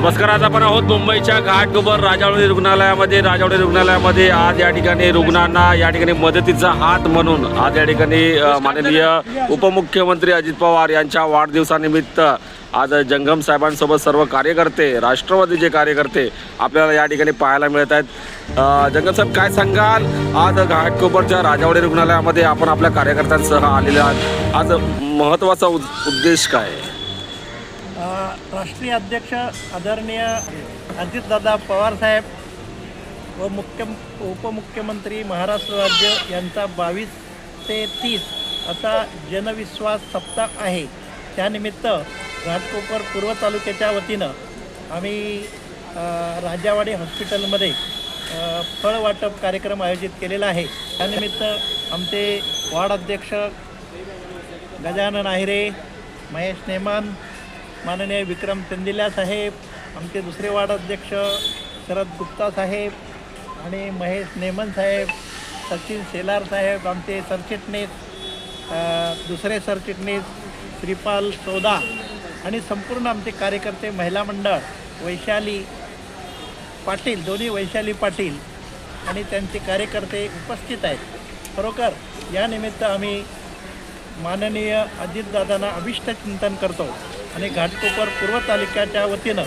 नमस्कार आज आपण आहोत मुंबईच्या घाटकोपर राजावडी रुग्णालयामध्ये. राजावडी रुग्णालयामध्ये आज या ठिकाणी रुग्णांना या ठिकाणी मदतीचा हात म्हणून आज या ठिकाणी माननीय उपमुख्यमंत्री अजित पवार यांच्या वाढदिवसानिमित्त आज जंगम साहेबांसोबत सर्व कार्यकर्ते राष्ट्रवादीचे कार्यकर्ते आपल्याला या ठिकाणी पाहायला मिळत आहेत. जंगम साहेब काय सांगाल? आज घाटकोपरच्या राजावडी रुग्णालयामध्ये आपण आपल्या कार्यकर्त्यांसह आलेले आहात. आज महत्त्वाचा उद- उद्देश काय? आहे? राष्ट्रीय अध्यक्ष आदरणीय अजितदादा पवारसाहेब व मुख्य उपमुख्यमंत्री महाराष्ट्र राज्य यांचा बावीस ते तीस असा जनविश्वास सप्ताह आहे. त्यानिमित्त घाटकोपर पूर्व तालुक्याच्या वतीनं आम्ही राजावाडी हॉस्पिटलमध्ये फळवाटप फळ वाटप कार्यक्रम आयोजित केलेला आहे. त्यानिमित्त आमचे वार्ड अध्यक्ष गजानन आहिरे महेश नेमान माननीय विक्रम चंदिल्या साहेब आमचे दुसरे वार्ड अध्यक्ष शरद गुप्ता साहेब आणि महेश नेमन साहेब सचिन शेलार साहेब आमचे सरचिटणीस दुसरे सरचिटणीस श्रीपाल सोदा आणि संपूर्ण आमचे कार्यकर्ते महिला मंडळ वैशाली पाटील दोन्ही वैशाली पाटील आणि त्यांचे कार्यकर्ते उपस्थित आहेत. खरोखर यानिमित्त आम्ही माननीय अजितदादांना अभिष्ट चिंतन करतो. आणि घाटकोपर पूर्व तालुक्याच्या वतीनं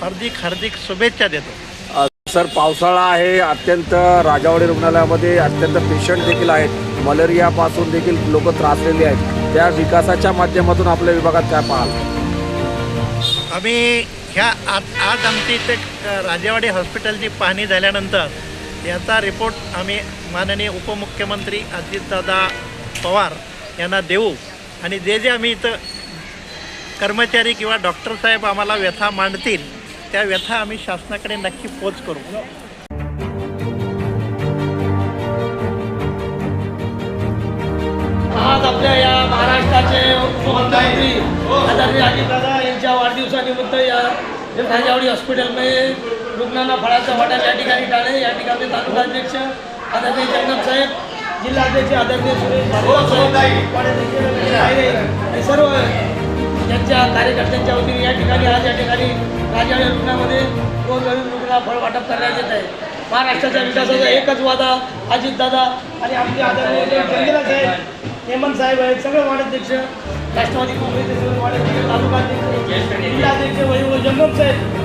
हार्दिक हार्दिक शुभेच्छा देतो. सर पावसाळा आहे अत्यंत राजावाडी रुग्णालयामध्ये अत्यंत पेशंट देखील आहेत. मलेरियापासून देखील लोक त्रासलेली आहेत. त्या विकासाच्या माध्यमातून आपल्या विभागात काय पाहाल? आम्ही ह्या आज आज आमची इथे राजेवाडी हॉस्पिटलची पाहणी झाल्यानंतर याचा रिपोर्ट आम्ही माननीय उपमुख्यमंत्री अजितदादा पवार यांना देऊ. आणि जे जे आम्ही इथं कर्मचारी किंवा डॉक्टर साहेब आम्हाला व्यथा मांडतील त्या व्यथा आम्ही शासनाकडे नक्की पोच करू. आज आपल्या या महाराष्ट्राचे उपमुख्यमंत्री आदरणीय अजितदादा यांच्या वाढदिवसानिमित्त या राजावडी हॉस्पिटलमध्ये रुग्णांना फळाचा वाटप या ठिकाणी टाळे या ठिकाणी तालुका अध्यक्ष आदरणीय जगन्नाथ साहेब जिल्हाध्यक्ष आदरणीय सुरेश साहेब, आणि सर्व त्यांच्या कार्यकर्त्यांच्या वतीने या ठिकाणी आज या ठिकाणी राजावडी रुग्णामध्ये गोरगरीब रुग्णांना फळ वाटप करण्यात येत आहे. महाराष्ट्राच्या विकासाचा एकच वादा अजितदादा आणि आमचे आदरणीय साहेब हेमंत साहेब आहेत सगळे वार्डाध्यक्ष राष्ट्रवादी काँग्रेसचे सगळे वार्डाध्यक्ष तालुकाध्यक्ष जिल्हाध्यक्ष वैभव जंगम साहेब.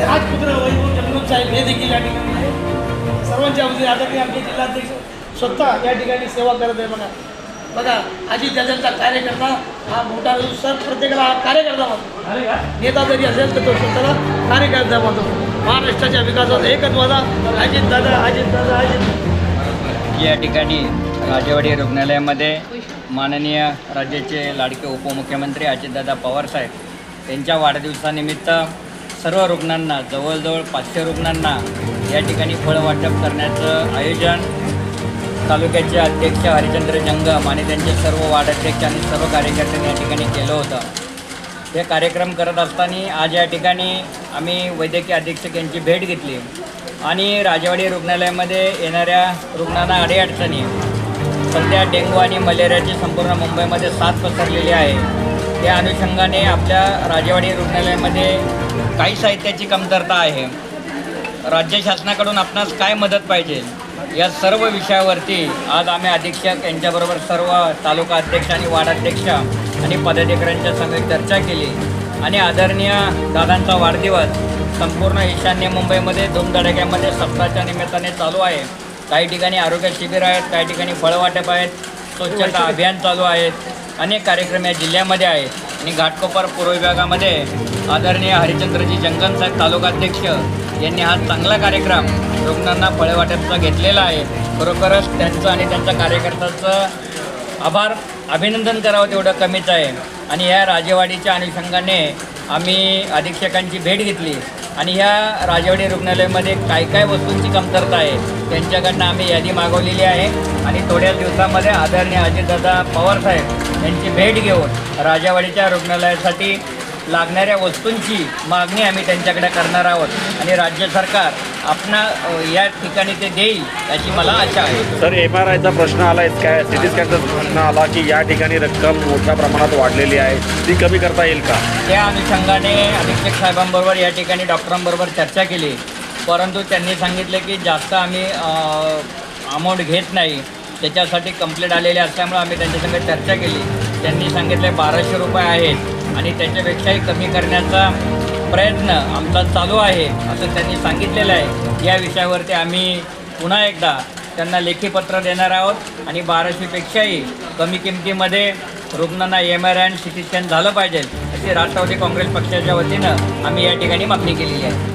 राजपुत्र वैभव जंगम साहेब हे देखील या ठिकाणी सर्वांच्या वतीने आदरणीय आमचे जिल्हाध्यक्ष स्वतः या ठिकाणी सेवा करत आहे बघा. बघा अजित दादांचा कार्यकर्ता हा मोठा सर प्रत्येकाला हा कार्यकर्ता म्हणतो नेता जरी असेल तर तो स्वतःला कार्यकर्ता म्हणतो. महाराष्ट्राच्या विकासाचा एकच वादा अजित दादा अजित दादा अजित या ठिकाणी राजेवाडी रुग्णालयामध्ये माननीय राज्याचे लाडके उपमुख्यमंत्री अजितदादा पवारसाहेब यांच्या वाढदिवसानिमित्त सर्व रुग्णांना जवळजवळ पाचशे रुग्णांना या ठिकाणी फळ वाटप करण्याचं आयोजन तालुक्याचे अध्यक्ष हरिचंद्र जंगम आणि त्यांचे सर्व वार्डाध्यक्ष आणि सर्व कार्यकर्त्यांनी या ठिकाणी केलं होतं. हे कार्यक्रम करत असताना आज या ठिकाणी आम्ही वैद्यकीय अधीक्षक यांची भेट घेतली. आणि राजवाडी रुग्णालयामध्ये येणाऱ्या रुग्णांना अडीअडचणी सध्या डेंग्यू आणि मलेरियाची संपूर्ण मुंबईमध्ये साथ पसरलेली आहे. त्या अनुषंगाने आपल्या राजेवाडी रुग्णालयामध्ये काही साहित्याची कमतरता आहे. राज्य शासनाकडून आपणास काय मदत पाहिजे? या सर्व विषयावरती आज आम्ही अधीक्षक यांच्याबरोबर सर्व तालुका अध्यक्ष आणि वार्डाध्यक्ष आणि पदाधिकाऱ्यांच्या समेत चर्चा केली. आणि आदरणीय दादांचा वाढदिवस संपूर्ण ईशान्य मुंबईमध्ये धुमधडक्यामध्ये सप्ताहाच्या निमित्ताने चालू आहे. काही ठिकाणी आरोग्य शिबिर आहेत काही ठिकाणी फळवाटप आहेत स्वच्छता अभियान चालू आहेत अनेक कार्यक्रम या जिल्ह्यामध्ये आहेत. आणि घाटकोपर पूर्व विभागामध्ये आदरणीय हरिचंद्रजी जंगम साहेब तालुकाध्यक्ष यांनी हा चांगला कार्यक्रम रुग्णांना फळे वाटपचा घेतलेला आहे. खरोखरच त्यांचं आणि त्यांच्या कार्यकर्त्याचं आभार. अभिनंदन करावं तेवढं कमीच आहे. आणि ह्या राजेवाडीच्या अनुषंगाने आम्ही अधीक्षकांची भेट घेतली. आणि ह्या राजेवाडी रुग्णालयामध्ये काय काय वस्तूंची कमतरता आहे त्यांच्याकडनं आम्ही यादी मागवलेली आहे. आणि थोड्याच दिवसामध्ये आदरणीय अजितदादा पवारसाहेब यांची भेट घेऊन राजेवाडीच्या रुग्णालयासाठी लागणाऱ्या वस्तूंची मागणी आम्ही त्यांच्याकडे करणार आहोत. आणि राज्य सरकार आपण या ठिकाणी ते देईल याची मला आशा आहे. सर एम आर आयचा प्रश्न आला आहे. काय सिटी स्कॅनचा प्रश्न आला की या ठिकाणी रक्कम मोठ्या प्रमाणात वाढलेली आहे. ती कमी करता येईल का? त्या अनुषंगाने अधीक्षक साहेबांबरोबर या ठिकाणी डॉक्टरांबरोबर चर्चा केली. परंतु त्यांनी सांगितलं की जास्त आम्ही अमाऊंट घेत नाही. त्याच्यासाठी कंप्लेंट आलेले असल्यामुळे आम्ही त्यांच्यासंग चर्चा केली. त्यांनी सांगितले बाराशे रुपये आहेत आणि त्याच्यापेक्षाही कमी करण्याचा प्रयत्न आमचा चालू आहे असं त्यांनी सांगितलेलं आहे. या विषयावरती आम्ही पुन्हा एकदा त्यांना लेखी पत्र देणार आहोत आणि बाराशेपेक्षाही कमी किमतीमध्ये रुग्णांना एम आर आय आणि सी टी स्कॅन झालं पाहिजे अशी राष्ट्रवादी काँग्रेस पक्षाच्या वतीनं आम्ही या ठिकाणी मागणी केलेली आहे.